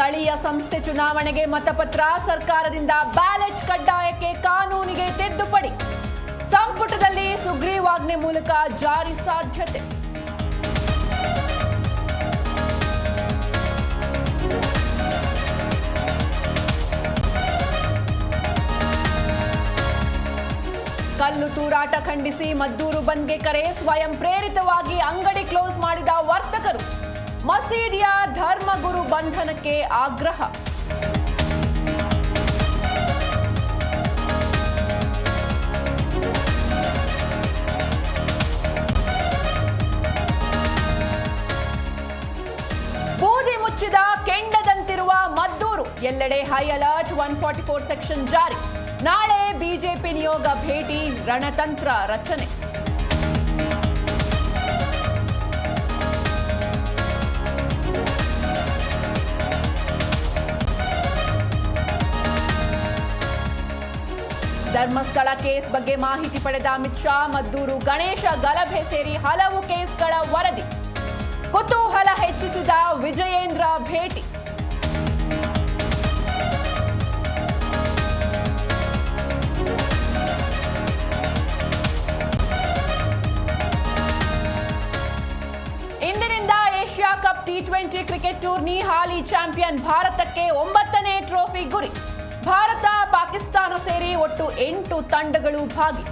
ಸ್ಥಳೀಯ ಸಂಸ್ಥೆ ಚುನಾವಣೆಗೆ ಮತಪತ್ರ, ಸರ್ಕಾರದಿಂದ ಬ್ಯಾಲೆಟ್ ಕಡ್ಡಾಯಕ್ಕೆ ಕಾನೂನಿಗೆ ತಿದ್ದುಪಡಿ. ಸಂಪುಟದಲ್ಲಿ ಸುಗ್ರೀವಾಜ್ಞೆ ಮೂಲಕ ಜಾರಿ ಸಾಧ್ಯತೆ. ಕಲ್ಲು ತೂರಾಟ ಖಂಡಿಸಿ ಮದ್ದೂರು ಬಂದ್ಗೆ ಕರೆ, ಸ್ವಯಂ ಪ್ರೇರಿತವಾಗಿ ಅಂಗಡಿ ಕ್ಲೋಸ್ ಮಾಡಿದ ವರ್ತಕರು. ಮಸೀದಿಯ ಧರ್ಮಗುರು ಬಂಧನಕ್ಕೆ ಆಗ್ರಹ. ಬೂದಿ ಮುಚ್ಚಿದ ಕೆಂಡದಂತಿರುವ ಮದ್ದೂರು, ಎಲ್ಲೆಡೆ high alert one forty four section ಜಾರಿ. ನಾಳೆ ಬಿಜೆಪಿ ನಿಯೋಗ ಭೇಟಿ, ರಣತಂತ್ರ ರಚನೆ. ಧರ್ಮಸ್ಥಳ ಕೇಸ್ ಬಗ್ಗೆ ಮಾಹಿತಿ ಪಡೆದ ಅಮಿತ್ ಶಾ, ಮದ್ದೂರು ಗಣೇಶ ಗಲಭೆ ಸೇರಿ ಹಲವು ಕೇಸ್ಗಳ ವರದಿ. ಕುತೂಹಲ ಹೆಚ್ಚಿಸಿದ ವಿಜಯೇಂದ್ರ ಭೇಟಿ. ಇಂದಿನಿಂದ Asia cup T twenty cricket tourney ಹಾಲಿ ಚಾಂಪಿಯನ್ ಭಾರತಕ್ಕೆ ಒಂಬತ್ತನೇ ಟ್ರೋಫಿ ಗುರಿ. ಭಾರತ ಪಾಕಿಸ್ತಾನ ಸೇರಿ ಒಟ್ಟು ಎಂಟು ತಂಡಗಳು ಭಾಗಿ